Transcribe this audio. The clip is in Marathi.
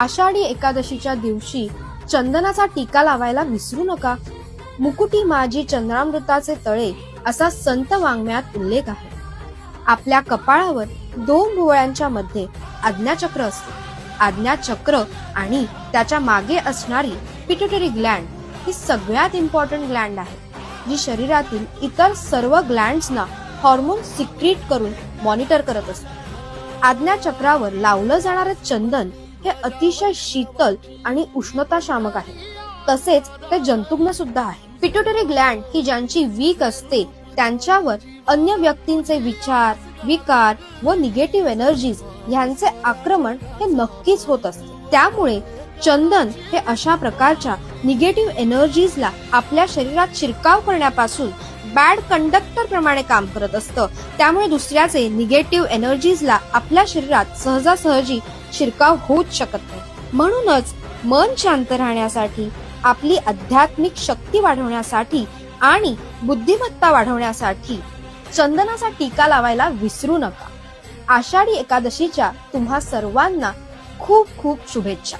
आषाढी एकादशीच्या दिवशी चंदनाचा टीका लावायला विसरू नका. मुकुटी माझी चंद्रामृताचे तळे असा संत वाङ्मयात उल्लेख आहे. आपल्या कपाळावर दोन भुवळ्यांच्या मध्ये आज्ञाचक्र असते. आज्ञाचक्र आणि त्याच्यामागे असणारी पिट्युटरी ग्लँड ही सगळ्यात इम्पॉर्टंट ग्लँड आहे जी शरीरातील इतर सर्व ग्लँड्सना हॉर्मोन सिक्रीट करून मॉनिटर करत असते. आज्ञाचक्रावर लावलं जाणारं चंदन हे अतिशय शीतल आणि उष्णताशामक आहे. तसेच ते जंतुग्न सुद्धा आहे. पिट्युटरी ग्लँड ही ज्यांची वीक असते त्यांच्यावर अन्य व्यक्तींचे विचार विकार व निगेटिव्ह एनर्जीज यांचे आक्रमण हे नक्कीच होत असते. त्यामुळे चंदन हे अशा प्रकारच्या निगेटिव्ह एनर्जीजला आपल्या शरीरात शिरकाव करण्यापासून बॅड कंडक्टर प्रमाणे काम करत असतं. त्यामुळे दुसऱ्याचे निगेटिव्ह एनर्जीजला आपल्या शरीरात सहजासहजी शिरकाव होऊच शकत नाही. म्हणूनच मन शांत राहण्यासाठी आपली आध्यात्मिक शक्ती वाढवण्यासाठी आणि बुद्धिमत्ता वाढवण्यासाठी चंदनाचा टीका लावायला विसरू नका. आषाढी एकादशीच्या तुम्हा सर्वांना खूप खूप शुभेच्छा.